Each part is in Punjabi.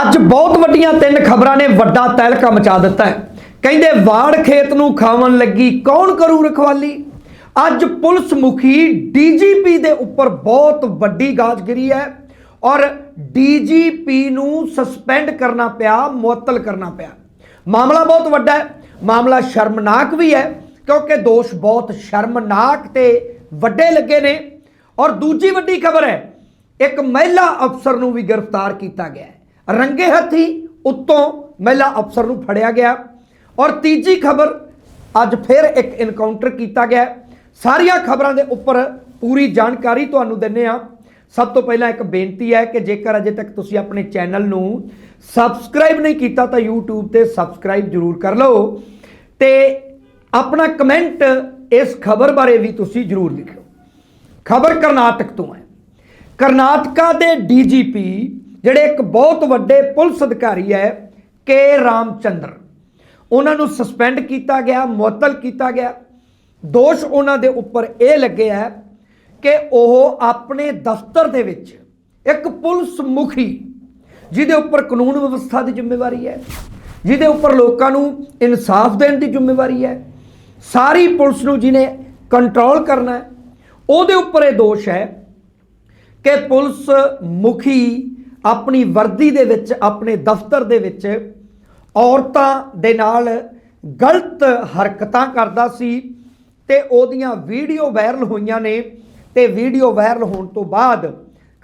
ਅੱਜ ਬਹੁਤ ਵੱਡੀਆਂ ਤਿੰਨ ਖਬਰਾਂ ਨੇ, ਵੱਡਾ ਤਹਿਲਕਾ ਮਚਾ ਦਿੱਤਾ ਹੈ। ਕਹਿੰਦੇ ਵਾੜ ਖੇਤ ਨੂੰ ਖਾਵਣ ਲੱਗੀ ਕੌਣ ਕਰੂ ਰਖਵਾਲੀ? ਅੱਜ ਪੁਲਿਸ ਮੁਖੀ ਡੀਜੀਪੀ ਦੇ ਉੱਪਰ ਬਹੁਤ ਵੱਡੀ ਗਾਜਗਰੀ ਹੈ ਔਰ ਡੀਜੀਪੀ ਨੂੰ ਸਸਪੈਂਡ ਕਰਨਾ ਪਿਆ, ਮੁਅੱਤਲ ਕਰਨਾ ਪਿਆ। ਮਾਮਲਾ ਬਹੁਤ ਵੱਡਾ ਹੈ, ਮਾਮਲਾ ਸ਼ਰਮਨਾਕ ਵੀ ਹੈ, ਕਿਉਂਕਿ ਦੋਸ਼ ਬਹੁਤ ਸ਼ਰਮਨਾਕ ਤੇ ਵੱਡੇ ਲੱਗੇ ਨੇ। ਔਰ ਦੂਜੀ ਵੱਡੀ ਖਬਰ ਹੈ, ਇੱਕ ਮਹਿਲਾ ਅਫਸਰ ਨੂੰ ਵੀ ਗ੍ਰਿਫਤਾਰ ਕੀਤਾ ਗਿਆ ਰੰਗੇ ਹੱਥੀ ਉੱਤੋਂ ਮਹਿਲਾ ਅਫਸਰ ਨੂੰ ਫੜਿਆ ਗਿਆ ਔਰ ਤੀਜੀ ਖਬਰ ਅੱਜ ਫਿਰ ਇੱਕ ਇਨਕਾਊਂਟਰ ਕੀਤਾ ਗਿਆ। ਸਾਰੀਆਂ ਖਬਰਾਂ ਦੇ ਉੱਪਰ ਪੂਰੀ ਜਾਣਕਾਰੀ ਤੁਹਾਨੂੰ ਦਿੰਨੇ ਆ ਸਭ ਤੋਂ ਪਹਿਲਾਂ ਇੱਕ ਬੇਨਤੀ ਹੈ ਕਿ ਜੇਕਰ ਅਜੇ ਤੱਕ ਤੁਸੀਂ ਆਪਣੇ ਚੈਨਲ ਨੂੰ ਸਬਸਕ੍ਰਾਈਬ ਨਹੀਂ ਕੀਤਾ ਤਾਂ YouTube ਤੇ ਸਬਸਕ੍ਰਾਈਬ ਜ਼ਰੂਰ ਕਰ ਲਓ ਤੇ ਆਪਣਾ ਕਮੈਂਟ ਇਸ ਖਬਰ ਬਾਰੇ ਵੀ ਤੁਸੀਂ ਜ਼ਰੂਰ ਲਿਖਿਓ। ਖਬਰ ਕਰਨਾਟਕ ਤੋਂ ਹੈ। ਕਰਨਾਟਕਾ ਦੇ ਡੀਜੀਪੀ ਜਿਹੜੇ ਇੱਕ ਬਹੁਤ ਵੱਡੇ ਪੁਲਿਸ ਅਧਿਕਾਰੀ ਹੈ ਕੇ ਰਾਮਚੰਦਰ। ਉਹਨਾਂ ਨੂੰ ਸਸਪੈਂਡ ਕੀਤਾ ਗਿਆ, ਮੁਅੱਤਲ ਕੀਤਾ ਗਿਆ। ਦੋਸ਼ ਉਹਨਾਂ ਦੇ ਉੱਪਰ ਇਹ ਲੱਗੇ ਹੈ ਕਿ ਉਹ ਆਪਣੇ ਦਫ਼ਤਰ ਦੇ ਵਿੱਚ ਇੱਕ ਪੁਲਿਸ ਮੁਖੀ, ਜਿਹਦੇ ਉੱਪਰ ਕਾਨੂੰਨ ਵਿਵਸਥਾ ਦੀ ਜ਼ਿੰਮੇਵਾਰੀ ਹੈ, ਜਿਹਦੇ ਉੱਪਰ ਲੋਕਾਂ ਨੂੰ ਇਨਸਾਫ ਦੇਣ ਦੀ ਜ਼ਿੰਮੇਵਾਰੀ ਹੈ, ਸਾਰੀ ਪੁਲਿਸ ਨੂੰ ਜਿਹਨੇ ਕੰਟਰੋਲ ਕਰਨਾ ਉਹਦੇ ਉੱਪਰ ਇਹ ਦੋਸ਼ ਹੈ ਕਿ ਪੁਲਿਸ ਮੁਖੀ ਆਪਣੀ ਵਰਦੀ ਦੇ ਵਿੱਚ, ਆਪਣੇ ਦਫ਼ਤਰ ਦੇ ਵਿੱਚ ਔਰਤਾਂ ਦੇ ਨਾਲ ਗਲਤ ਹਰਕਤਾਂ ਕਰਦਾ ਸੀ ਤੇ ਉਹਦੀਆਂ ਵੀਡੀਓ ਵਾਇਰਲ ਹੋਈਆਂ ਨੇ ਤੇ ਵੀਡੀਓ ਵਾਇਰਲ ਹੋਣ ਤੋਂ ਬਾਅਦ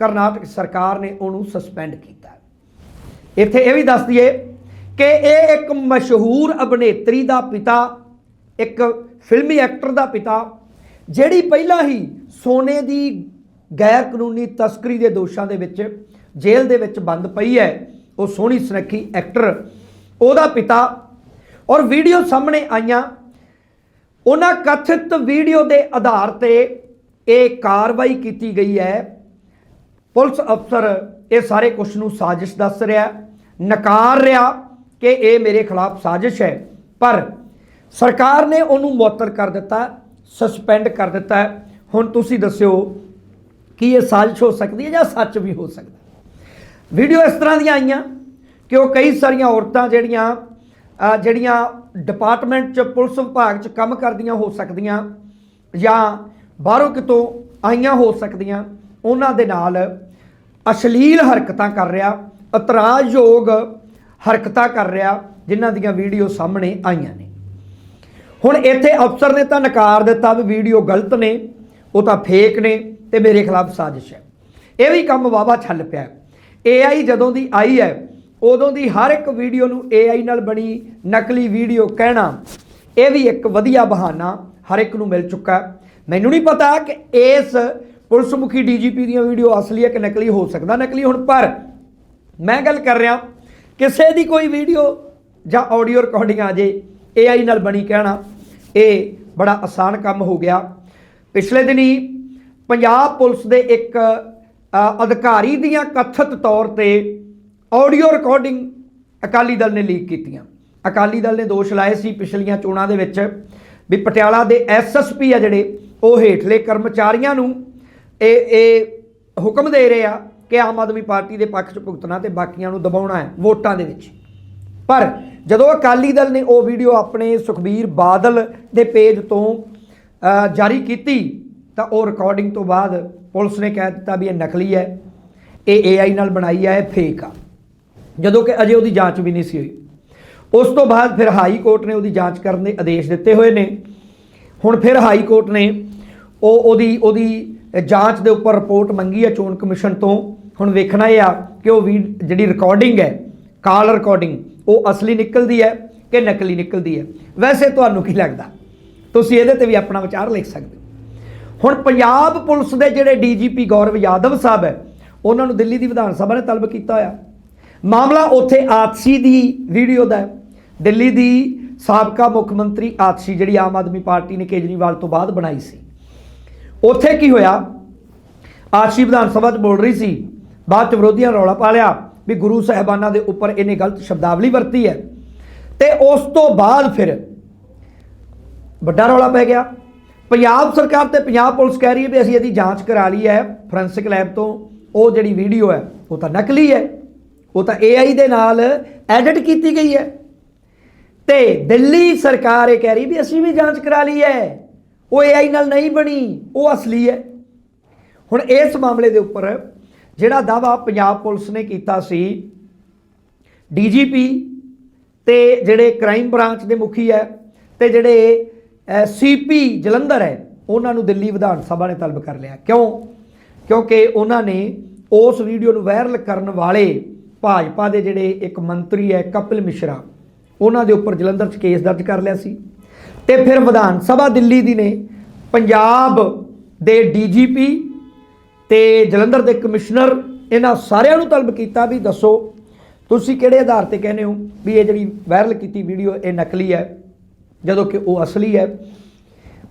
ਕਰਨਾਟਕ ਸਰਕਾਰ ਨੇ ਉਹਨੂੰ ਸਸਪੈਂਡ ਕੀਤਾ। ਇੱਥੇ ਇਹ ਵੀ ਦੱਸ ਦਈਏ ਕਿ ਇਹ ਇੱਕ ਮਸ਼ਹੂਰ ਅਭਿਨੇਤਰੀ ਦਾ ਪਿਤਾ, ਇੱਕ ਫਿਲਮੀ ਐਕਟਰ ਦਾ ਪਿਤਾ, ਜਿਹੜੀ ਪਹਿਲਾਂ ਹੀ ਸੋਨੇ ਦੀ ਗੈਰ ਕਾਨੂੰਨੀ ਤਸਕਰੀ ਦੇ ਦੋਸ਼ਾਂ ਦੇ ਵਿੱਚ ਜੇਲ੍ਹ ਦੇ ਵਿੱਚ ਬੰਦ ਪਈ ਹੈ। ਉਹ ਸੋਹਣੀ ਸੁਨੱਖੀ ਐਕਟਰ ਉਹਦਾ ਪਿਤਾ ਔਰ ਵੀਡੀਓ ਸਾਹਮਣੇ ਆਈਆਂ। ਉਹਨਾਂ ਕਥਿਤ ਵੀਡੀਓ ਦੇ ਆਧਾਰ ਤੇ ਇਹ ਕਾਰਵਾਈ ਕੀਤੀ ਗਈ ਹੈ। ਪੁਲਿਸ ਅਫਸਰ ਇਹ ਸਾਰੇ ਕੁਝ ਨੂੰ ਸਾਜ਼ਿਸ਼ ਦੱਸ ਰਿਹਾ ਨਕਾਰ ਰਿਹਾ ਕਿ ਇਹ ਮੇਰੇ ਖਿਲਾਫ ਸਾਜ਼ਿਸ਼ ਹੈ। ਪਰ ਸਰਕਾਰ ਨੇ ਉਹਨੂੰ ਮੁਅੱਤਲ ਕਰ ਦਿੱਤਾ ਸਸਪੈਂਡ ਕਰ ਦਿੱਤਾ ਹੁਣ ਤੁਸੀਂ ਦੱਸਿਓ ਕਿ ਇਹ ਸਾਜ਼ਿਸ਼ ਹੋ ਸਕਦੀ ਹੈ ਜਾਂ ਸੱਚ ਵੀ ਹੋ ਸਕਦਾ ਵੀਡੀਓ ਇਸ ਤਰ੍ਹਾਂ ਦੀਆਂ ਆਈਆਂ ਕਿ ਉਹ ਕਈ ਸਾਰੀਆਂ ਔਰਤਾਂ ਜਿਹੜੀਆਂ ਜਿਹੜੀਆਂ ਡਿਪਾਰਟਮੈਂਟ 'ਚ, ਪੁਲਿਸ ਵਿਭਾਗ 'ਚ ਕੰਮ ਕਰਦੀਆਂ ਹੋ ਸਕਦੀਆਂ ਜਾਂ ਬਾਹਰੋਂ ਕਿਤੋਂ ਆਈਆਂ ਹੋ ਸਕਦੀਆਂ, ਉਹਨਾਂ ਦੇ ਨਾਲ ਅਸ਼ਲੀਲ ਹਰਕਤਾਂ ਕਰ ਰਿਹਾ, ਇਤਰਾਜ਼ਯੋਗ ਹਰਕਤਾਂ ਕਰ ਰਿਹਾ, ਜਿਨ੍ਹਾਂ ਦੀਆਂ ਵੀਡੀਓ ਸਾਹਮਣੇ ਆਈਆਂ ਨੇ। ਹੁਣ ਇੱਥੇ ਅਫਸਰ ਨੇ ਤਾਂ ਨਕਾਰ ਦਿੱਤਾ ਵੀ ਵੀਡੀਓ ਗਲਤ ਨੇ, ਉਹ ਤਾਂ ਫੇਕ ਨੇ ਤੇ ਮੇਰੇ ਖਿਲਾਫ ਸਾਜ਼ਿਸ਼ ਹੈ। ਇਹ ਵੀ ਕੰਮ ਵਾਵਾ ਛੱਲ ਪਿਆ AI ਜਦੋਂ ਦੀ ਆਈ ਹੈ, ਉਦੋਂ ਦੀ ਹਰ ਇੱਕ ਵੀਡੀਓ ਨੂੰ AI ਨਾਲ ਬਣੀ ਨਕਲੀ ਵੀਡੀਓ ਕਹਿਣਾ, ਇਹ ਵੀ ਇੱਕ ਵਧੀਆ ਬਹਾਨਾ ਹਰ ਇੱਕ ਨੂੰ ਮਿਲ ਚੁੱਕਾ ਮੈਨੂੰ ਨਹੀਂ ਪਤਾ ਕਿ ਇਸ ਪੁਲਿਸ ਮੁਖੀ ਡੀਜੀਪੀ ਦੀਆਂ ਵੀਡੀਓ ਅਸਲੀ ਹੈ ਕਿ ਨਕਲੀ ਹੋ ਸਕਦਾ ਨਕਲੀ ਹੁਣ, ਪਰ ਮੈਂ ਗੱਲ ਕਰ ਰਿਹਾ, ਕਿਸੇ ਦੀ ਕੋਈ ਵੀਡੀਓ ਜਾਂ ਆਡੀਓ ਰਿਕਾਰਡਿੰਗ ਆ ਜੇ AI ਨਾਲ ਬਣੀ ਕਹਿਣਾ, ਇਹ ਬੜਾ ਆਸਾਨ ਕੰਮ ਹੋ ਗਿਆ। ਪਿਛਲੇ ਦਿਨੀ ਪੰਜਾਬ ਪੁਲਿਸ ਦੇ ਇੱਕ ਅਧਿਕਾਰੀ ਦੀਆਂ ਕਥਿਤ ਤੌਰ ਤੇ ਆਡੀਓ ਰਿਕਾਰਡਿੰਗ ਅਕਾਲੀ ਦਲ ਨੇ ਲੀਕ ਕੀਤੀਆਂ। ਅਕਾਲੀ ਦਲ ਨੇ ਦੋਸ਼ ਲਾਏ ਸੀ ਪਿਛਲੀਆਂ ਚੋਣਾਂ ਦੇ ਵਿੱਚ ਵੀ ਪਟਿਆਲਾ ਦੇ ਐਸਐਸਪੀ ਆ ਜਿਹੜੇ, ਉਹ ਹੇਠਲੇ ਕਰਮਚਾਰੀਆਂ ਨੂੰ ਇਹ ਇਹ ਹੁਕਮ ਦੇ ਰਹੇ ਆ ਕਿ ਆਮ ਆਦਮੀ ਪਾਰਟੀ ਦੇ ਪੱਖ 'ਚ ਭੁਗਤਣਾ ਤੇ ਬਾਕੀਆਂ ਨੂੰ ਦਬਾਉਣਾ ਹੈ ਵੋਟਾਂ ਦੇ ਵਿੱਚ। ਪਰ ਜਦੋਂ ਅਕਾਲੀ ਦਲ ਨੇ ਉਹ ਵੀਡੀਓ ਆਪਣੇ ਸੁਖਬੀਰ ਬਾਦਲ ਦੇ ਪੇਜ ਤੋਂ ਜਾਰੀ ਕੀਤੀ ਤਾਂ ਉਹ ਰਿਕਾਰਡਿੰਗ ਤੋਂ ਬਾਅਦ ਪੁਲਿਸ ਨੇ ਕਹਿ ਦਿੱਤਾ ਵੀ ਇਹ ਨਕਲੀ ਹੈ, ਇਹ AI ਨਾਲ ਬਣਾਈ ਹੈ ਇਹ ਫੇਕ ਆ। ਜਦੋਂ ਕਿ ਅਜੇ ਉਹਦੀ ਜਾਂਚ ਵੀ ਨਹੀਂ ਸੀ ਹੋਈ। ਉਸ ਤੋਂ ਬਾਅਦ ਫਿਰ ਹਾਈ ਕੋਰਟ ਨੇ ਉਹਦੀ ਜਾਂਚ ਕਰਨ ਦੇ ਆਦੇਸ਼ ਦਿੱਤੇ ਹੋਏ ਨੇ। ਹੁਣ ਫਿਰ ਹਾਈ ਕੋਰਟ ਨੇ ਉਹ ਉਹਦੀ ਉਹਦੀ ਜਾਂਚ ਦੇ ਉੱਪਰ ਰਿਪੋਰਟ ਮੰਗੀ ਹੈ ਚੋਣ ਕਮਿਸ਼ਨ ਤੋਂ। ਹੁਣ ਵੇਖਣਾ ਇਹ ਆ ਕਿ ਉਹ ਵੀ ਜਿਹੜੀ ਰਿਕਾਰਡਿੰਗ ਹੈ, ਕਾਲ ਰਿਕਾਰਡਿੰਗ ਉਹ ਅਸਲੀ ਨਿਕਲਦੀ ਹੈ ਕਿ ਨਕਲੀ ਨਿਕਲਦੀ ਹੈ। ਵੈਸੇ ਤੁਹਾਨੂੰ ਕੀ ਲੱਗਦਾ? ਤੁਸੀਂ ਇਹਦੇ ਤੇ ਵੀ ਆਪਣਾ ਵਿਚਾਰ ਲਿਖ ਸਕਦੇ ਹੁਣ ਪੰਜਾਬ ਪੁਲਿਸ ਦੇ ਜਿਹੜੇ ਡੀਜੀਪੀ ਗੌਰਵ ਯਾਦਵ ਸਾਹਿਬ ਹੈ, ਉਹਨਾਂ ਨੂੰ ਦਿੱਲੀ ਦੀ ਵਿਧਾਨ ਸਭਾ ਨੇ ਤਲਬ ਕੀਤਾ ਹੋਇਆ। ਮਾਮਲਾ ਉੱਥੇ ਆਤਸ਼ੀ ਦੀ ਵੀਡੀਓ ਦਾ ਦਿੱਲੀ ਦੀ ਸਾਬਕਾ ਮੁੱਖ ਮੰਤਰੀ ਆਤਸ਼ੀ ਜਿਹੜੀ ਆਮ ਆਦਮੀ ਪਾਰਟੀ ਨੇ ਕੇਜਰੀਵਾਲ ਤੋਂ ਬਾਅਦ ਬਣਾਈ ਸੀ। ਉੱਥੇ ਕੀ ਹੋਇਆ? ਆਤਸ਼ੀ ਵਿਧਾਨ ਸਭਾ 'ਚ ਬੋਲ ਰਹੀ ਸੀ, ਬਾਅਦ 'ਚ ਵਿਰੋਧੀਆਂ ਰੌਲਾ ਪਾ ਲਿਆ ਵੀ ਗੁਰੂ ਸਾਹਿਬਾਨਾਂ ਦੇ ਉੱਪਰ ਇਹਨੇ ਗਲਤ ਸ਼ਬਦਾਵਲੀ ਵਰਤੀ ਹੈ। ਤੇ ਉਸ ਤੋਂ ਬਾਅਦ ਫਿਰ ਵੱਡਾ ਰੌਲਾ ਪੈ ਗਿਆ। ਪੰਜਾਬ ਸਰਕਾਰ ਤੇ ਪੰਜਾਬ ਪੁਲਿਸ ਕਹਿ ਰਹੀ ਹੈ ਵੀ ਅਸੀਂ ਇਹਦੀ ਜਾਂਚ ਕਰਾ ਲਈ ਹੈ ਫੋਰੈਂਸਿਕ ਲੈਬ ਤੋਂ। ਉਹ ਜਿਹੜੀ ਵੀਡੀਓ ਹੈ, ਉਹ ਤਾਂ ਨਕਲੀ ਹੈ। ਉਹ ਤਾਂ AI ਦੇ ਨਾਲ ਐਡਿਟ ਕੀਤੀ ਗਈ ਹੈ। ਤੇ ਦਿੱਲੀ ਸਰਕਾਰ ਇਹ ਕਹਿ ਰਹੀ ਵੀ ਅਸੀਂ ਵੀ ਜਾਂਚ ਕਰਾ ਲਈ ਹੈ। ਉਹ AI ਨਾਲ ਨਹੀਂ ਬਣੀ, ਉਹ ਅਸਲੀ ਹੈ। ਹੁਣ ਇਸ ਮਾਮਲੇ ਦੇ ਉੱਪਰ ਜਿਹੜਾ ਦਾਵਾ ਪੰਜਾਬ ਪੁਲਿਸ ਨੇ ਕੀਤਾ ਸੀ ਡੀਜੀਪੀ ਤੇ ਜਿਹੜੇ ਕ੍ਰਾਈਮ ਬ੍ਰਾਂਚ ਦੇ ਮੁਖੀ ਹੈ, ਤੇ ਜਿਹੜੇ ਸੀਪੀ ਜਲੰਧਰ ਹੈ। ਉਹਨਾਂ ਨੂੰ ਦਿੱਲੀ ਵਿਧਾਨ ਸਭਾ ਨੇ ਤਲਬ ਕਰ ਲਿਆ। ਕਿਉਂ? ਕਿਉਂਕਿ ਉਹਨਾਂ ਨੇ ਉਸ ਵੀਡੀਓ ਨੂੰ ਵਾਇਰਲ ਕਰਨ ਵਾਲੇ ਭਾਜਪਾ ਦੇ ਜਿਹੜੇ ਇੱਕ ਮੰਤਰੀ ਹੈ, ਕਪਿਲ ਮਿਸ਼ਰਾ, ਉਹਨਾਂ ਦੇ ਉੱਪਰ ਜਲੰਧਰ 'ਚ ਕੇਸ ਦਰਜ ਕਰ ਲਿਆ ਸੀ। ਤੇ ਫਿਰ ਵਿਧਾਨ ਸਭਾ ਦਿੱਲੀ ਦੀ ਨੇ ਪੰਜਾਬ ਦੇ ਡੀਜੀਪੀ ਤੇ ਜਲੰਧਰ ਦੇ ਕਮਿਸ਼ਨਰ ਇਹਨਾਂ ਸਾਰਿਆਂ ਨੂੰ ਤਲਬ ਕੀਤਾ ਵੀ ਦੱਸੋ, ਤੁਸੀਂ ਕਿਹੜੇ ਆਧਾਰ ਤੇ ਕਹਿੰਦੇ ਹੋ ਵੀ ਇਹ ਜਿਹੜੀ ਵਾਇਰਲ ਕੀਤੀ ਵੀਡੀਓ ਇਹ ਨਕਲੀ ਹੈ? ਜਦੋਂ ਕਿ ਉਹ ਅਸਲੀ ਹੈ।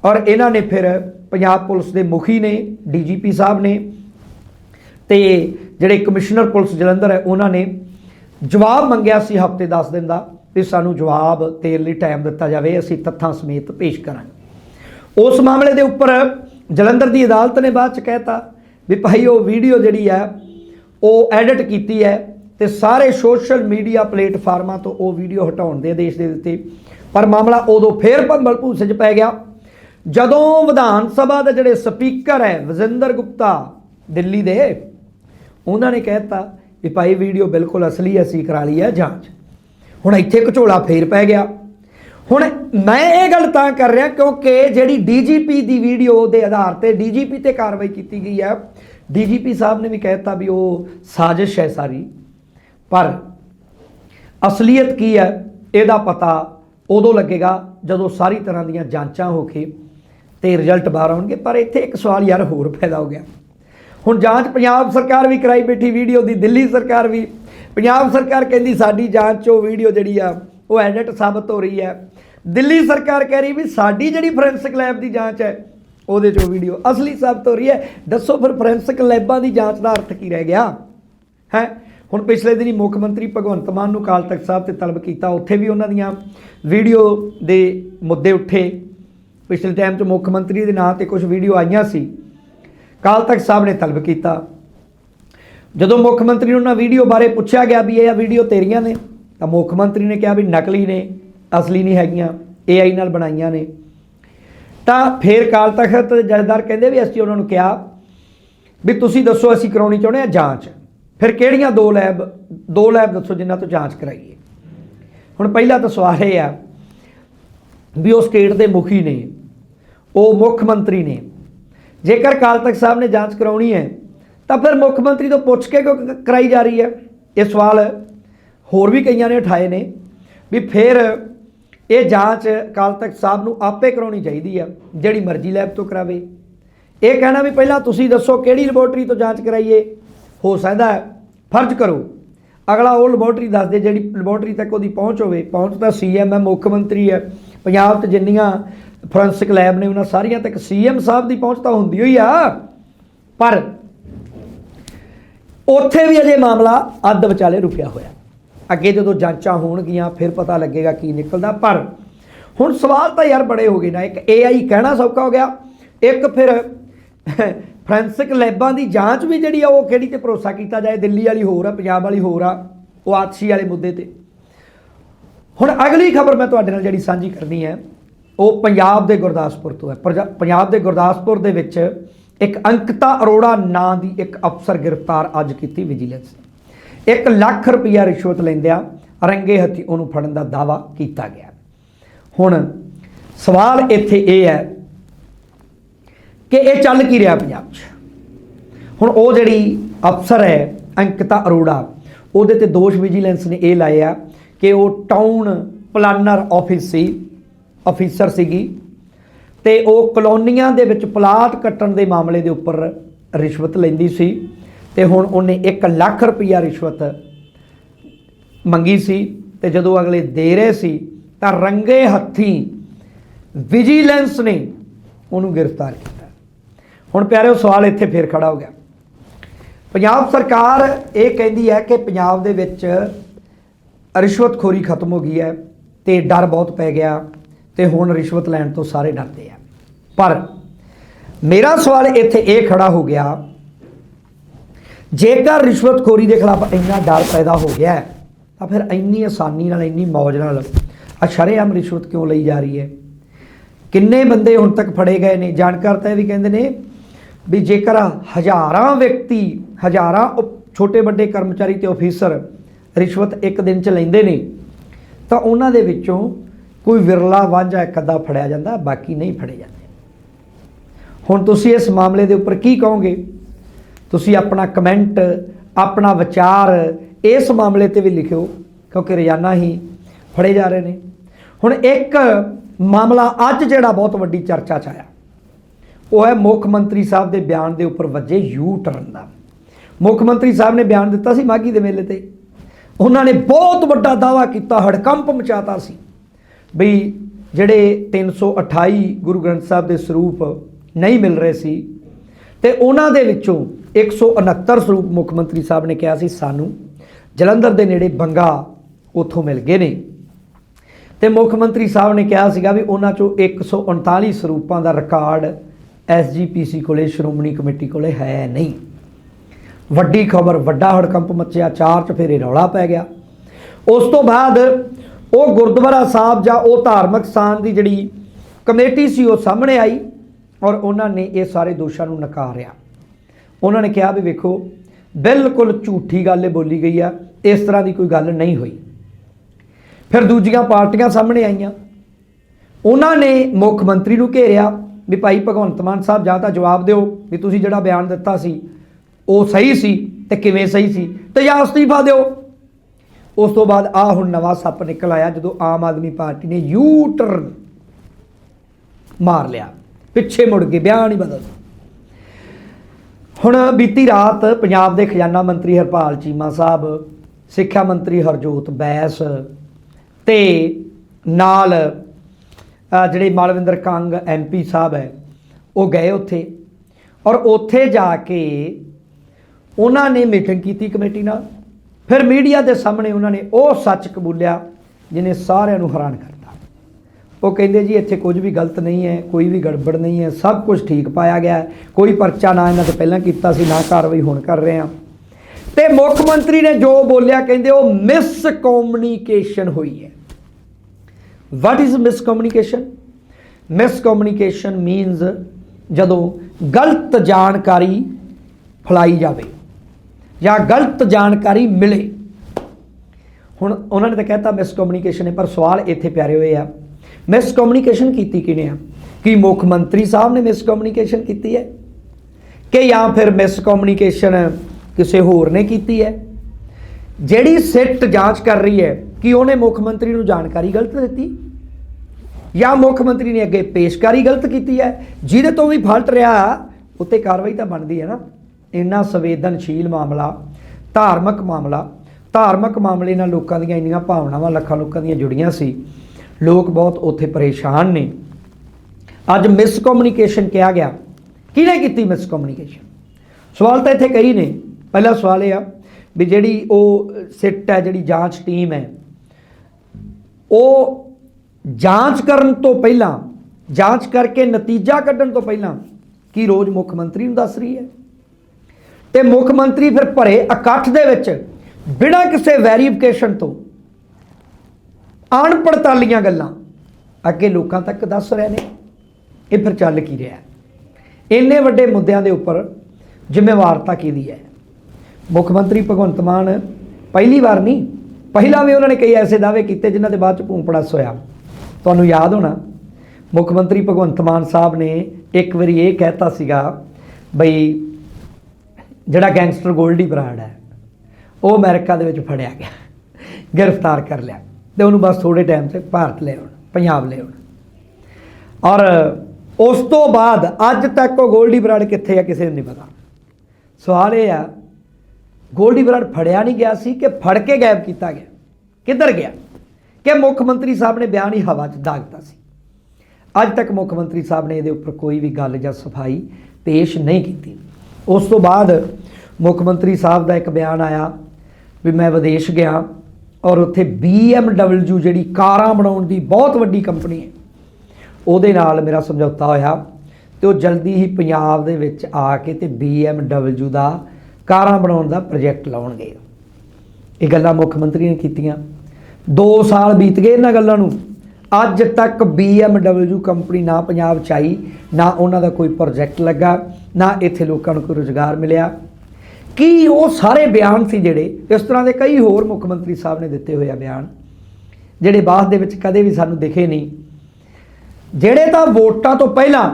ਔਰ ਇਹਨਾਂ ਨੇ ਫਿਰ ਪੰਜਾਬ ਪੁਲਿਸ ਦੇ ਮੁਖੀ ਨੇ, ਡੀਜੀਪੀ ਸਾਹਿਬ ਨੇ ਤੇ ਜਿਹੜੇ ਕਮਿਸ਼ਨਰ ਪੁਲਿਸ ਜਲੰਧਰ ਹੈ, ਉਹਨਾਂ ਨੇ ਜਵਾਬ ਮੰਗਿਆ ਸੀ ਹਫ਼ਤੇ 10 ਦਿਨ ਦਾ ਵੀ ਸਾਨੂੰ ਜਵਾਬ ਦੇਣ ਲਈ ਟਾਈਮ ਦਿੱਤਾ ਜਾਵੇ, ਅਸੀਂ ਤੱਥਾਂ ਸਮੇਤ ਪੇਸ਼ ਕਰਾਂਗੇ। ਉਸ ਮਾਮਲੇ ਦੇ ਉੱਪਰ ਜਲੰਧਰ ਦੀ ਅਦਾਲਤ ਨੇ ਬਾਅਦ ਚ ਕਹਿਤਾ ਵੀ ਭਾਈ, ਉਹ ਵੀਡੀਓ ਜਿਹੜੀ ਹੈ, ਉਹ ਐਡਿਟ ਕੀਤੀ ਹੈ ਤੇ ਸਾਰੇ ਸੋਸ਼ਲ ਮੀਡੀਆ ਪਲੇਟਫਾਰਮਾਂ ਤੋਂ ਉਹ ਵੀਡੀਓ ਹਟਾਉਣ ਦੇ ਆਦੇਸ਼ ਦੇ ਦਿੱਤੇ। ਪਰ ਮਾਮਲਾ ਉਦੋਂ ਫੇਰ ਭੰਬਲ ਭੂਸੇ 'ਚ ਪੈ ਗਿਆ। ਜਦੋਂ ਵਿਧਾਨ ਸਭਾ ਦੇ ਜਿਹੜੇ ਸਪੀਕਰ ਹੈ ਵਜਿੰਦਰ ਗੁਪਤਾ ਦਿੱਲੀ ਦੇ, ਉਹਨਾਂ ਨੇ ਕਹਿਤਾ ਵੀ ਭਾਈ ਵੀਡੀਓ ਬਿਲਕੁਲ ਅਸਲੀ ਅਸੀਂ ਕਰਾ ਲਈ ਹੈ ਜਾਂਚ। ਹੁਣ ਇੱਥੇ ਘਚੋਲਾ ਫੇਰ ਪੈ ਗਿਆ। ਹੁਣ ਮੈਂ ਇਹ ਗੱਲ ਤਾਂ ਕਰ ਰਿਹਾ ਕਿਉਂਕਿ ਜਿਹੜੀ ਡੀਜੀਪੀ ਦੀ ਵੀਡੀਓ ਦੇ ਆਧਾਰ ਤੇ ਡੀਜੀਪੀ ਤੇ ਕਾਰਵਾਈ ਕੀਤੀ ਗਈ ਹੈ, ਡੀਜੀਪੀ ਸਾਹਿਬ ਨੇ ਵੀ ਕਹਿਤਾ ਵੀ ਉਹ ਸਾਜ਼ਿਸ਼ ਹੈ ਸਾਰੀ। ਪਰ ਅਸਲੀਅਤ ਕੀ ਹੈ, ਇਹਦਾ ਪਤਾ ਉਦੋਂ ਲੱਗੇਗਾ ਜਦੋਂ ਸਾਰੀ ਤਰ੍ਹਾਂ ਦੀਆਂ ਜਾਂਚਾਂ ਹੋ ਕੇ ਤੇ ਰਿਜ਼ਲਟ ਬਾਹਰ ਆਉਣਗੇ, ਪਰ ਇੱਥੇ ਇੱਕ ਸਵਾਲ ਯਾਰ ਹੋਰ ਪੈਦਾ ਹੋ ਗਿਆ। ਹੁਣ ਜਾਂਚ ਪੰਜਾਬ ਸਰਕਾਰ ਵੀ ਕਰਾਈ ਬੈਠੀ, ਵੀਡੀਓ ਦੀ ਦਿੱਲੀ ਸਰਕਾਰ ਵੀ। ਪੰਜਾਬ ਸਰਕਾਰ ਕਹਿੰਦੀ ਸਾਡੀ ਜਾਂਚ 'ਚੋਂ ਵੀਡੀਓ ਜਿਹੜੀ ਆ, ਉਹ ਐਡਿਟ ਸਾਬਤ ਹੋ ਰਹੀ ਹੈ। ਦਿੱਲੀ ਸਰਕਾਰ ਕਹਿ ਰਹੀ ਵੀ ਸਾਡੀ ਜਿਹੜੀ ਫੋਰੈਂਸਿਕ ਲੈਬ ਦੀ ਜਾਂਚ ਹੈ, ਉਹਦੇ 'ਚੋਂ ਵੀਡੀਓ ਅਸਲੀ ਸਾਬਤ ਹੋ ਰਹੀ ਹੈ। ਦੱਸੋ ਫਿਰ ਫੋਰੈਂਸਿਕ ਲੈਬਾਂ ਦੀ ਜਾਂਚ ਦਾ ਅਰਥ ਕੀ ਰਹਿ ਗਿਆ? ਹੈ? ਹੁਣ ਪਿਛਲੇ ਦਿਨੀ ਮੁੱਖ ਮੰਤਰੀ ਭਗਵੰਤ ਮਾਨ ਨੂੰ ਕਾਲ ਤਖਤ ਸਾਹਿਬ ਤੇ ਤਲਬ ਕੀਤਾ। ਉੱਥੇ ਵੀ ਉਹਨਾਂ ਦੀਆਂ ਵੀਡੀਓ ਦੇ ਮੁੱਦੇ ਉੱਠੇ। ਪਿਛਲੇ ਟਾਈਮ 'ਚ ਮੁੱਖ ਮੰਤਰੀ ਦੇ ਨਾਂ ਤੇ ਕੁਝ ਵੀਡੀਓ ਆਈਆਂ ਸੀ। ਕਾਲ ਤਖਤ ਸਾਹਿਬ ਨੇ ਤਲਬ ਕੀਤਾ। ਜਦੋਂ ਮੁੱਖ ਮੰਤਰੀ ਨੂੰ ਉਹਨਾਂ ਵੀਡੀਓ ਬਾਰੇ ਪੁੱਛਿਆ ਗਿਆ ਵੀ ਇਹ ਵੀਡੀਓ ਤੇਰੀਆਂ ਨੇ, ਤਾਂ ਮੁੱਖ ਮੰਤਰੀ ਨੇ ਕਿਹਾ ਵੀ ਨਕਲੀ ਨੇ, ਅਸਲੀ ਨਹੀਂ ਹੈਗੀਆਂ AI ਨਾਲ ਬਣਾਈਆਂ ਨੇ। ਤਾਂ ਫਿਰ ਕਾਲ ਤਖਤ ਜਥੇਦਾਰ ਕਹਿੰਦੇ ਵੀ ਅਸੀਂ ਉਹਨਾਂ ਨੂੰ ਕਿਹਾ ਵੀ ਤੁਸੀਂ ਦੱਸੋ ਅਸੀਂ ਕਰਾਉਣੀ ਚਾਹੁੰਦੇ ਆ ਜਾਂਚ। ਫਿਰ ਕਿਹੜੀਆਂ ਦੋ ਲੈਬ ਦੋ ਲੈਬ ਦੱਸੋ ਜਿਨ੍ਹਾਂ ਤੋਂ ਜਾਂਚ ਕਰਾਈਏ? ਹੁਣ ਪਹਿਲਾ ਤਾਂ ਸਵਾਲ ਇਹ ਆ ਵੀ ਉਹ ਸਟੇਟ ਦੇ ਮੁਖੀ ਨੇ, ਉਹ ਮੁੱਖ ਮੰਤਰੀ ਨੇ। ਜੇਕਰ ਕਾਲ ਤਖਤ ਸਾਹਿਬ ਨੇ ਜਾਂਚ ਕਰਾਉਣੀ ਹੈ, ਤਾਂ ਫਿਰ ਮੁੱਖ ਮੰਤਰੀ ਤੋਂ ਪੁੱਛ ਕੇ ਕਿਉਂ ਕਰਾਈ ਜਾ ਰਹੀ ਹੈ? ਇਹ ਸਵਾਲ ਹੋਰ ਵੀ ਕਈਆਂ ਨੇ ਉਠਾਏ ਨੇ ਵੀ ਫਿਰ ਇਹ ਜਾਂਚ ਕਾਲ ਤਖਤ ਸਾਹਿਬ ਨੂੰ ਆਪੇ ਕਰਾਉਣੀ ਚਾਹੀਦੀ ਆ, ਜਿਹੜੀ ਮਰਜ਼ੀ ਲੈਬ ਤੋਂ ਕਰਾਵੇ। ਇਹ ਕਹਿਣਾ ਵੀ ਪਹਿਲਾਂ ਤੁਸੀਂ ਦੱਸੋ ਕਿਹੜੀ ਲੈਬੋਰਟਰੀ ਤੋਂ ਜਾਂਚ ਕਰਾਈਏ? ਹੋ ਸਕਦਾ ਫਰਜ਼ ਕਰੋ। ਅਗਲਾ ਉਹ ਲੈਬੋਰਟਰੀ ਦੱਸ ਦੇ, ਜਿਹੜੀ ਲੈਬੋਰਟਰੀ ਤੱਕ ਉਹਦੀ ਪਹੁੰਚ ਹੋਵੇ। ਪਹੁੰਚ ਤਾਂ ਸੀਐਮ ਹੈ ਮੁੱਖ ਮੰਤਰੀ ਹੈ। ਪੰਜਾਬ 'ਚ ਜਿੰਨੀਆਂ ਫੋਰੈਂਸਿਕ ਲੈਬ ਨੇ, ਉਹਨਾਂ ਸਾਰੀਆਂ ਤੱਕ ਸੀਐਮ ਸਾਹਿਬ ਦੀ ਪਹੁੰਚ ਤਾਂ ਹੁੰਦੀ ਹੋਈ ਆ। ਪਰ ਉੱਥੇ ਵੀ ਅਜੇ ਮਾਮਲਾ ਅੱਧ ਵਿਚਾਲੇ ਰੁਕਿਆ ਹੋਇਆ। ਅੱਗੇ ਜਦੋਂ ਜਾਂਚਾਂ ਹੋਣਗੀਆਂ, ਫਿਰ ਪਤਾ ਲੱਗੇਗਾ ਕੀ ਨਿਕਲਦਾ। ਪਰ ਹੁਣ ਸਵਾਲ ਤਾਂ ਯਾਰ ਬੜੇ ਹੋ ਗਏ ਨਾ। ਇੱਕ AI ਕਹਿਣਾ ਸੌਖਾ ਹੋ ਗਿਆ। ਇੱਕ ਫਿਰ ਫੋਰੈਂਸਿਕ ਲੈਬਾਂ ਦੀ ਜਾਂਚ ਵੀ ਜਿਹੜੀ ਆ ਉਹ ਕਿਹੜੀ ਤੇ ਭਰੋਸਾ ਕੀਤਾ ਜਾਏ? ਦਿੱਲੀ ਵਾਲੀ ਹੋਰ ਆ, ਪੰਜਾਬ ਵਾਲੀ ਹੋਰ ਆ, ਉਹ ਆਤਸ਼ੀ ਵਾਲੇ ਮੁੱਦੇ ਤੇ। ਹੁਣ ਅਗਲੀ ਖਬਰ ਮੈਂ ਤੁਹਾਡੇ ਨਾਲ ਜਿਹੜੀ ਸਾਂਝੀ ਕਰਨੀ ਹੈ, ਉਹ ਪੰਜਾਬ ਦੇ ਗੁਰਦਾਸਪੁਰ ਤੋਂ ਹੈ। ਪੰਜਾਬ ਦੇ ਗੁਰਦਾਸਪੁਰ ਦੇ ਵਿੱਚ ਇੱਕ ਅੰਕਿਤਾ ਅਰੋੜਾ ਨਾਂ ਦੀ ਇੱਕ ਅਫਸਰ ਗ੍ਰਿਫਤਾਰ ਅੱਜ ਕੀਤੀ ਵਿਜੀਲੈਂਸ। ਨੇ 1 ਲੱਖ ਰੁਪਇਆ ਰਿਸ਼ਵਤ ਲੈਂਦਿਆਂ ਰੰਗੇ ਹੱਥੀ ਉਹਨੂੰ ਫੜਨ ਦਾ ਦਾਵਾ ਕੀਤਾ ਗਿਆ। ਹੁਣ ਸਵਾਲ ਇੱਥੇ ਇਹ ਹੈ ਕਿ ਇਹ ਚੱਲ ਕੀ ਰਿਹਾ ਪੰਜਾਬ 'ਚ? ਹੁਣ ਉਹ ਜਿਹੜੀ ਅਫਸਰ ਹੈ, ਅੰਕਿਤਾ ਅਰੋੜਾ, ਉਹਦੇ ਤੇ ਦੋਸ਼ ਵਿਜੀਲੈਂਸ ਨੇ ਇਹ ਲਾਇਆ ਕਿ ਉਹ ਟਾਊਨ ਪਲਾਨਰ ਆਫਿਸ ਸੀ ਅਫੀਸਰ ਸੀਗੀ, ਤੇ ਉਹ ਕਲੋਨੀਆਂ ਦੇ ਵਿੱਚ ਪਲਾਟ ਕੱਟਣ ਦੇ ਮਾਮਲੇ ਦੇ ਉੱਪਰ ਰਿਸ਼ਵਤ ਲੈਂਦੀ ਸੀ, ਤੇ ਹੁਣ ਉਹਨੇ 1 ਲੱਖ ਰੁਪਈਆ ਰਿਸ਼ਵਤ ਮੰਗੀ ਸੀ, ਤੇ ਜਦੋਂ ਅਗਲੇ ਦੇ ਰਹੇ ਸੀ, ਤਾਂ ਰੰਗੇ ਹੱਥੀ ਵਿਜੀਲੈਂਸ ਨੇ ਉਹਨੂੰ ਗ੍ਰਿਫਤਾਰ ਕੀਤਾ। ਹੁਣ ਪਿਆਰਿਓ ਸਵਾਲ ਇੱਥੇ ਫੇਰ ਖੜਾ ਹੋ ਗਿਆ। ਪੰਜਾਬ ਸਰਕਾਰ ਇਹ ਕਹਿੰਦੀ ਹੈ ਕਿ ਪੰਜਾਬ ਦੇ ਵਿੱਚ ਰਿਸ਼ਵਤਖੋਰੀ ਖਤਮ ਹੋ ਗਈ ਹੈ ਤੇ ਡਰ ਬਹੁਤ ਪੈ ਗਿਆ ਤੇ ਹੁਣ ਰਿਸ਼ਵਤ ਲੈਣ ਤੋਂ ਸਾਰੇ ਡਰਦੇ ਆ। ਪਰ ਮੇਰਾ ਸਵਾਲ ਇੱਥੇ ਇਹ ਖੜਾ ਹੋ ਗਿਆ, ਜੇਕਰ ਰਿਸ਼ਵਤਖੋਰੀ ਦੇ ਖਿਲਾਫ ਇੰਨਾ ਡਰ ਪੈਦਾ ਹੋ ਗਿਆ ਤਾਂ ਫਿਰ ਇੰਨੀ ਆਸਾਨੀ ਨਾਲ, ਇੰਨੀ ਮੌਜ ਨਾਲ ਆ ਸ਼ਰੇਆਮ ਰਿਸ਼ਵਤ ਕਿਉਂ ਲਈ ਜਾ ਰਹੀ ਹੈ? ਕਿੰਨੇ ਬੰਦੇ ਹੁਣ ਤੱਕ ਫੜੇ ਗਏ ਨੇ? ਜਾਣਕਾਰ ਤਾਂ ਇਹ ਵੀ ਕਹਿੰਦੇ ਨੇ ਵੀ ਜੇਕਰ ਹਜ਼ਾਰਾਂ ਵਿਅਕਤੀ, ਹਜ਼ਾਰਾਂ ਉਪ- ਛੋਟੇ ਵੱਡੇ ਕਰਮਚਾਰੀ ਤੇ ਅਫੀਸਰ ਰਿਸ਼ਵਤ ਇੱਕ ਦਿਨ ਚ ਲੈਂਦੇ ਨੇ, ਤਾਂ ਉਹਨਾਂ ਦੇ ਵਿੱਚੋਂ ਕੋਈ ਵਿਰਲਾ ਵਾਂਝਾ ਇੱਕ ਅੱਧਾ ਫੜਿਆ ਜਾਂਦਾ, ਬਾਕੀ ਨਹੀਂ ਫੜੇ ਜਾਂਦੇ। ਹੁਣ ਤੁਸੀਂ ਇਸ ਮਾਮਲੇ ਦੇ ਉੱਪਰ ਕੀ ਕਹੋਗੇ? ਤੁਸੀਂ ਆਪਣਾ ਕਮੈਂਟ ਆਪਣਾ ਵਿਚਾਰ ਇਸ ਮਾਮਲੇ ਤੇ ਵੀ ਲਿਖਿਓ, ਕਿਉਂਕਿ ਰੋਜ਼ਾਨਾ ਹੀ ਫੜੇ ਜਾ ਰਹੇ ਨੇ। ਹੁਣ ਇੱਕ ਮਾਮਲਾ ਅੱਜ ਜਿਹੜਾ ਬਹੁਤ ਵੱਡੀ ਚਰਚਾ 'ਚ ਆਇਆ। ਉਹ ਹੈ ਮੁੱਖ ਮੰਤਰੀ ਸਾਹਿਬ ਦੇ ਬਿਆਨ ਦੇ ਉੱਪਰ ਵੱਜੇ ਯੂ ਟਰਨ ਦਾ। ਮੁੱਖ ਮੰਤਰੀ ਸਾਹਿਬ ਨੇ ਬਿਆਨ ਦਿੱਤਾ ਸੀ ਮਾਗੀ ਦੇ ਮੇਲੇ ਤੇ। ਉਹਨਾਂ ਨੇ ਬਹੁਤ ਵੱਡਾ ਦਾਵਾ ਕੀਤਾ, ਹੜਕੰਪ ਮਚਾਤਾ ਸੀ। ਬਈ ਜਿਹੜੇ 328 ਗੁਰੂ ਗ੍ਰੰਥ ਸਾਹਿਬ ਦੇ ਸਰੂਪ ਨਹੀਂ ਮਿਲ ਰਹੇ ਸੀ, ਤੇ ਉਹਨਾਂ ਦੇ ਵਿੱਚੋਂ 169 ਸਰੂਪ ਮੁੱਖ ਮੰਤਰੀ ਸਾਹਿਬ ਨੇ ਕਿਹਾ ਸੀ, ਸਾਨੂੰ ਜਲੰਧਰ ਦੇ ਨੇੜੇ ਬੰਗਾ ਉੱਥੋਂ ਮਿਲ ਗਏ ਨੇ। ਤੇ ਮੁੱਖ ਮੰਤਰੀ ਸਾਹਿਬ ਨੇ ਕਿਹਾ ਸੀਗਾ ਵੀ ਉਹਨਾਂ ਚੋਂ 139 ਸਰੂਪਾਂ ਦਾ ਰਿਕਾਰਡ ਐਸਜੀਪੀਸੀ ਕੋਲੇ, ਸ਼੍ਰੋਮਣੀ ਕਮੇਟੀ ਕੋਲੇ ਹੈ ਨਹੀਂ। ਵੱਡੀ ਖਬਰ, ਵੱਡਾ ਹੜਕੰਪ ਮੱਚਿਆ, ਚਾਰ ਚ ਫੇਰੇ ਰੌਲਾ ਪੈ ਗਿਆ। ਉਸ ਤੋਂ ਬਾਅਦ ਉਹ ਗੁਰਦੁਆਰਾ ਸਾਹਿਬ ਜਾਂ ਉਹ ਧਾਰਮਿਕ ਸਥਾਨ ਦੀ ਜਿਹੜੀ ਕਮੇਟੀ ਸੀ, ਉਹ ਸਾਹਮਣੇ ਆਈ ਔਰ ਉਹਨਾਂ ਨੇ ਇਹ ਸਾਰੇ ਦੋਸ਼ਾਂ ਨੂੰ ਨਕਾਰਿਆ। ਉਹਨਾਂ ਨੇ ਕਿਹਾ ਵੀ ਵੇਖੋ, ਬਿਲਕੁਲ ਝੂਠੀ ਗੱਲ ਇਹ ਬੋਲੀ ਗਈ ਆ, ਇਸ ਤਰ੍ਹਾਂ ਦੀ ਕੋਈ ਗੱਲ ਨਹੀਂ ਹੋਈ। ਫਿਰ ਦੂਜੀਆਂ ਪਾਰਟੀਆਂ ਸਾਹਮਣੇ ਆਈਆਂ। ਉਹਨਾਂ ਨੇ ਮੁੱਖ ਮੰਤਰੀ ਨੂੰ ਘੇਰਿਆ। ਵੀ ਭਾਈ ਭਗਵੰਤ ਮਾਨ ਸਾਹਿਬ, ਜਾਂ ਤਾਂ ਜਵਾਬ ਦਿਓ ਵੀ ਤੁਸੀਂ ਜਿਹੜਾ ਬਿਆਨ ਦਿੱਤਾ ਸੀ, ਉਹ ਸਹੀ ਸੀ ਤੇ ਕਿਵੇਂ ਸਹੀ ਸੀ, ਤੇ ਜਾਂ ਅਸਤੀਫਾ ਦਿਓ। ਉਸ ਤੋਂ ਬਾਅਦ ਆ ਹੁਣ ਨਵਾਂ ਸੱਪ ਨਿਕਲ ਆਇਆ, ਜਦੋਂ ਆਮ ਆਦਮੀ ਪਾਰਟੀ ਨੇ ਯੂ ਟਰਨ ਮਾਰ ਲਿਆ। ਪਿੱਛੇ ਮੁੜ ਕੇ ਬਿਆਨ ਹੀ ਬਦਲ ਹੁਣ ਬੀਤੀ ਰਾਤ ਪੰਜਾਬ ਦੇ ਖਜ਼ਾਨਾ ਮੰਤਰੀ ਹਰਪਾਲ ਚੀਮਾ ਸਾਹਿਬ, ਸਿੱਖਿਆ ਮੰਤਰੀ ਹਰਜੋਤ ਬੈਸ ਤੇ ਨਾਲ ਜਿਹੜੇ ਮਾਲਵਿੰਦਰ ਕੰਗ ਐਮਪੀ ਸਾਹਿਬ ਹੈ, ਉਹ ਗਏ ਉੱਥੇ। ਔਰ ਉੱਥੇ ਜਾ ਕੇ ਉਹਨਾਂ ਨੇ ਮੀਟਿੰਗ ਕੀਤੀ ਕਮੇਟੀ ਨਾਲ। ਫਿਰ ਮੀਡੀਆ ਦੇ ਸਾਹਮਣੇ ਉਹਨਾਂ ਨੇ ਉਹ ਸੱਚ ਕਬੂਲਿਆ ਜਿਹਨੇ ਸਾਰਿਆਂ ਨੂੰ ਹੈਰਾਨ ਕਰਤਾ। ਉਹ ਕਹਿੰਦੇ ਜੀ, ਇੱਥੇ ਕੁਝ ਵੀ ਗਲਤ ਨਹੀਂ ਹੈ, ਕੋਈ ਵੀ ਗੜਬੜ ਨਹੀਂ ਹੈ, ਸਭ ਕੁਝ ਠੀਕ ਪਾਇਆ ਗਿਆ ਕੋਈ ਪਰਚਾ ਨਾ ਇਹਨਾਂ ਤੋਂ ਪਹਿਲਾਂ ਕੀਤਾ ਸੀ, ਨਾ ਕਾਰਵਾਈ ਹੁਣ ਕਰ ਰਹੇ ਹਾਂ। ਤੇ ਮੁੱਖ ਮੰਤਰੀ ਨੇ ਜੋ ਬੋਲਿਆ, ਕਹਿੰਦੇ ਉਹ ਮਿਸ ਕਮਿਊਨੀਕੇਸ਼ਨ ਹੋਈ ਹੈ। What is miscommunication communication miss means ਜਦੋਂ ਗਲਤ ਜਾਣਕਾਰੀ ਫੈਲਾਈ ਜਾਵੇ ਜਾਂ ਗਲਤ ਜਾਣਕਾਰੀ ਮਿਲੇ। ਹੁਣ ਉਹਨਾਂ ਨੇ ਤਾਂ ਕਹਿਤਾ ਮਿਸ ਕਮਿਊਨੀਕੇਸ਼ਨ ਹੈ ਪਰ ਸਵਾਲ ਇੱਥੇ ਪਿਆਰੇ ਹੋਏ ਆ। ਮਿਸਕਮਿਊਨੀਕੇਸ਼ਨ ਕੀਤੀ ਕਿਨੇ ਆ? ਕੀ ਮੁੱਖ ਮੰਤਰੀ ਸਾਹਿਬ ਨੇ ਮਿਸਕਮਿਊਨੀਕੇਸ਼ਨ ਕੀਤੀ ਹੈ? ਕਿ ਜਾਂ ਫਿਰ ਮਿਸਕਮਿਊਨੀਕੇਸ਼ਨ ਕਿਸੇ ਹੋਰ ਨੇ ਕੀਤੀ ਹੈ? ਜਿਹੜੀ ਸਿੱਟ ਜਾਂਚ ਕਰ ਰਹੀ ਹੈ ਕਿ ਉਹਨੇ ਮੁੱਖ ਮੰਤਰੀ ਨੂੰ ਜਾਣਕਾਰੀ ਗਲਤ ਦਿੱਤੀ? ਜਾਂ ਮੁੱਖ ਮੰਤਰੀ ਨੇ ਅੱਗੇ ਪੇਸ਼ਕਾਰੀ ਗਲਤ ਕੀਤੀ ਹੈ? ਜਿਹਦੇ ਤੋਂ ਵੀ ਫਲਟ ਰਿਹਾ, ਉੱਤੇ ਕਾਰਵਾਈ ਤਾਂ ਬਣਦੀ ਹੈ ਨਾ। ਇੰਨਾ ਸੰਵੇਦਨਸ਼ੀਲ ਮਾਮਲਾ, ਧਾਰਮਿਕ ਮਾਮਲਾ। ਧਾਰਮਿਕ ਮਾਮਲੇ ਨਾਲ ਲੋਕਾਂ ਦੀਆਂ ਇੰਨੀਆਂ ਭਾਵਨਾਵਾਂ, ਲੱਖਾਂ ਲੋਕਾਂ ਦੀਆਂ ਜੁੜੀਆਂ ਸੀ। ਲੋਕ ਬਹੁਤ ਉੱਥੇ ਪਰੇਸ਼ਾਨ ਨੇ। ਅੱਜ ਮਿਸ ਕਮਿਊਨੀਕੇਸ਼ਨ ਕਿਹਾ ਗਿਆ। ਕਿਹਨੇ ਕੀਤੀ ਮਿਸ ਕਮਿਊਨੀਕੇਸ਼ਨ ਸਵਾਲ ਤਾਂ ਇੱਥੇ ਕਈ ਨੇ। ਪਹਿਲਾ ਸਵਾਲ ਇਹ ਆ ਵੀ ਜਿਹੜੀ ਉਹ ਸਿੱਟ ਹੈ, ਜਿਹੜੀ ਜਾਂਚ ਟੀਮ ਹੈ ਉਹ ਜਾਂਚ ਕਰਨ ਤੋਂ ਪਹਿਲਾਂ, ਜਾਂਚ ਕਰਕੇ ਨਤੀਜਾ ਕੱਢਣ ਤੋਂ ਪਹਿਲਾਂ ਕੀ ਰੋਜ਼ ਮੁੱਖ ਮੰਤਰੀ ਨੂੰ ਦੱਸ ਰਹੀ ਹੈ? ਤੇ ਮੁੱਖ ਮੰਤਰੀ ਫਿਰ ਭਰੇ ਇਕੱਠ ਦੇ ਵਿੱਚ ਬਿਨਾਂ ਕਿਸੇ ਵੈਰੀਫਿਕੇਸ਼ਨ ਤੋਂ ਅਣਪੜਤਾਲੀਆਂ ਗੱਲਾਂ ਅੱਗੇ ਲੋਕਾਂ ਤੱਕ ਦੱਸ ਰਹੇ ਨੇ। ਇਹ ਫਿਰ ਚੱਲ ਕੀ ਰਿਹਾ ਇੰਨੇ ਵੱਡੇ ਮੁੱਦਿਆਂ ਦੇ ਉੱਪਰ ਜ਼ਿੰਮੇਵਾਰਤਾ ਕਿਹਦੀ ਹੈ? ਮੁੱਖ ਮੰਤਰੀ ਭਗਵੰਤ ਮਾਨ ਪਹਿਲੀ ਵਾਰ ਨਹੀਂ ਪਹਿਲਾਂ ਵੀ ਉਹਨਾਂ ਨੇ ਕਈ ਐਸੇ ਦਾਅਵੇ ਕੀਤੇ ਜਿਨ੍ਹਾਂ ਦੇ ਬਾਅਦ ਚ ਭੂੰਪੜਸ ਹੋਇਆ। ਤੁਹਾਨੂੰ ਯਾਦ ਹੋਣਾ, ਮੁੱਖ ਮੰਤਰੀ ਭਗਵੰਤ ਮਾਨ ਸਾਹਿਬ ਨੇ ਇੱਕ ਵਾਰੀ ਇਹ ਕਹਿਤਾ ਸੀਗਾ ਬਈ ਜਿਹੜਾ ਗੈਂਗਸਟਰ ਗੋਲਡੀ ਬਰਾੜ ਹੈ, ਉਹ ਅਮਰੀਕਾ ਦੇ ਵਿੱਚ ਫੜਿਆ ਗਿਆ, ਗ੍ਰਿਫਤਾਰ ਕਰ ਲਿਆ ਤੇ ਉਹਨੂੰ ਬਸ ਥੋੜੇ ਟਾਈਮ 'ਤੇ ਭਾਰਤ ਲੈ ਆਉਣ, ਪੰਜਾਬ ਲੈ ਆਉਣ। ਔਰ ਉਸ ਤੋਂ ਬਾਅਦ ਅੱਜ ਤੱਕ ਉਹ ਗੋਲਡੀ ਬਰਾੜ ਕਿੱਥੇ ਆ, ਕਿਸੇ ਨੂੰ ਨਹੀਂ ਪਤਾ। ਸਵਾਲ ਇਹ ਆ ਗੋਲਡੀ ਬਰਾੜ ਫੜਿਆ ਨਹੀਂ ਗਿਆ ਸੀ ਕਿ ਫੜ ਕੇ ਗਾਇਬ ਕੀਤਾ ਗਿਆ। ਕਿੱਧਰ ਗਿਆ? ਕਿ ਮੁੱਖ ਮੰਤਰੀ ਸਾਹਿਬ ਨੇ ਬਿਆਨ ਹੀ ਹਵਾ 'ਚ ਦਾਗਤਾ ਸੀ। ਅੱਜ ਤੱਕ ਮੁੱਖ ਮੰਤਰੀ ਸਾਹਿਬ ਨੇ ਇਹਦੇ ਉੱਪਰ ਕੋਈ ਵੀ ਗੱਲ ਜਾਂ ਸਫ਼ਾਈ ਪੇਸ਼ ਨਹੀਂ ਕੀਤੀ। ਉਸ ਤੋਂ ਬਾਅਦ ਮੁੱਖ ਮੰਤਰੀ ਸਾਹਿਬ ਦਾ ਇੱਕ ਬਿਆਨ ਆਇਆ ਵੀ ਮੈਂ ਵਿਦੇਸ਼ ਗਿਆ ਔਰ ਉੱਥੇ BMW ਜਿਹੜੀ ਕਾਰਾਂ ਬਣਾਉਣ ਦੀ ਬਹੁਤ ਵੱਡੀ ਕੰਪਨੀ ਹੈ, ਉਹਦੇ ਨਾਲ ਮੇਰਾ ਸਮਝੌਤਾ ਹੋਇਆ ਤੇ ਉਹ ਜਲਦੀ ਹੀ ਪੰਜਾਬ ਦੇ ਵਿੱਚ ਆ ਕੇ ਤੇ BMW ਦਾ ਕਾਰਾਂ ਬਣਾਉਣ ਦਾ ਪ੍ਰੋਜੈਕਟ ਲਾਉਣਗੇ ਇਹ ਗੱਲਾਂ ਮੁੱਖ ਮੰਤਰੀ ਨੇ ਕੀਤੀਆਂ। 2 ਸਾਲ ਬੀਤ ਗਏ ਇਹਨਾਂ ਗੱਲਾਂ ਨੂੰ। ਅੱਜ ਤੱਕ BMW ਕੰਪਨੀ ਨਾ ਪੰਜਾਬ ਚ ਆਈ, ਨਾ ਉਹਨਾਂ ਦਾ ਕੋਈ ਪ੍ਰੋਜੈਕਟ ਲੱਗਾ, ਨਾ ਇੱਥੇ ਲੋਕਾਂ ਨੂੰ ਕੋਈ ਰੋਜ਼ਗਾਰ ਮਿਲਿਆ। ਕੀ ਉਹ ਸਾਰੇ ਬਿਆਨ ਸੀ ਜਿਹੜੇ, ਇਸ ਤਰ੍ਹਾਂ ਦੇ ਕਈ ਹੋਰ ਮੁੱਖ ਮੰਤਰੀ ਸਾਹਿਬ ਨੇ ਦਿੱਤੇ ਹੋਏ ਆ ਬਿਆਨ, ਜਿਹੜੇ ਬਾਅਦ ਦੇ ਵਿੱਚ ਕਦੇ ਵੀ ਸਾਨੂੰ ਦਿਖੇ ਨਹੀਂ। ਜਿਹੜੇ ਤਾਂ ਵੋਟਾਂ ਤੋਂ ਪਹਿਲਾਂ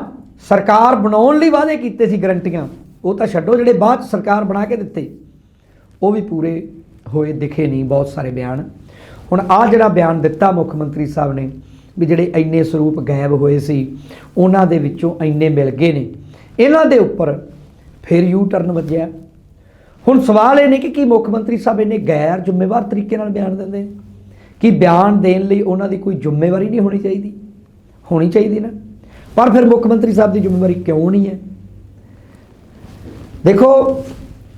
ਸਰਕਾਰ ਬਣਾਉਣ ਲਈ ਵਾਅਦੇ ਕੀਤੇ ਸੀ ਗਰੰਟੀਆਂ ਉਹ ਤਾਂ ਛੱਡੋ, ਜਿਹੜੇ ਬਾਅਦ 'ਚ ਸਰਕਾਰ ਬਣਾ ਕੇ ਦਿੱਤੇ। ਉਹ ਵੀ ਪੂਰੇ ਹੋਏ, ਦਿਖੇ ਨਹੀਂ, ਬਹੁਤ ਸਾਰੇ ਬਿਆਨ। ਹੁਣ ਆ ਜਿਹੜਾ ਬਿਆਨ ਦਿੱਤਾ ਮੁੱਖ ਮੰਤਰੀ ਸਾਹਿਬ ਨੇ, ਵੀ ਜਿਹੜੇ ਇੰਨੇ ਸਰੂਪ ਗਾਇਬ ਹੋਏ ਸੀ, ਉਹਨਾਂ ਦੇ ਵਿੱਚੋਂ ਇੰਨੇ ਮਿਲ ਗਏ ਨੇ। ਇਹਨਾਂ ਦੇ ਉੱਪਰ ਫਿਰ ਯੂ ਟਰਨ ਵੱਜਿਆ। ਹੁਣ ਸਵਾਲ ਇਹ ਨੇ ਕਿ ਕੀ ਮੁੱਖ ਮੰਤਰੀ ਸਾਹਿਬ ਇਹਨੇ ਗੈਰ ਜ਼ਿੰਮੇਵਾਰ ਤਰੀਕੇ ਨਾਲ ਬਿਆਨ ਦਿੰਦੇ ਨੇ? ਕਿ ਬਿਆਨ ਦੇਣ ਲਈ ਉਹਨਾਂ ਦੀ ਕੋਈ ਜ਼ਿੰਮੇਵਾਰੀ ਨਹੀਂ ਹੋਣੀ ਚਾਹੀਦੀ? ਹੋਣੀ ਚਾਹੀਦੀ ਨਾ। ਪਰ ਫਿਰ ਮੁੱਖ ਮੰਤਰੀ ਸਾਹਿਬ ਦੀ ਜ਼ਿੰਮੇਵਾਰੀ ਕਿਉਂ ਨਹੀਂ ਹੈ? ਦੇਖੋ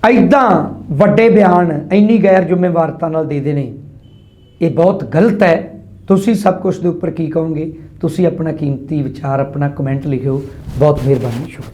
ਐਦਾਂ ਵੱਡੇ ਬਿਆਨ ਇੰਨੀ ਗੈਰ ਜ਼ਿੰਮੇਵਾਰਤਾ ਨਾਲ ਦੇ ਦੇਣੇ, ਇਹ ਬਹੁਤ ਗਲਤ ਹੈ। ਤੁਸੀਂ ਸਭ ਕੁਝ ਦੇ ਉੱਪਰ ਕੀ ਕਹੋਗੇ? ਤੁਸੀਂ ਆਪਣਾ ਕੀਮਤੀ ਵਿਚਾਰ, ਆਪਣਾ ਕਮੈਂਟ ਲਿਖਿਓ। ਬਹੁਤ ਮਿਹਰਬਾਨੀ, ਸ਼ੁਕਰੀਆ।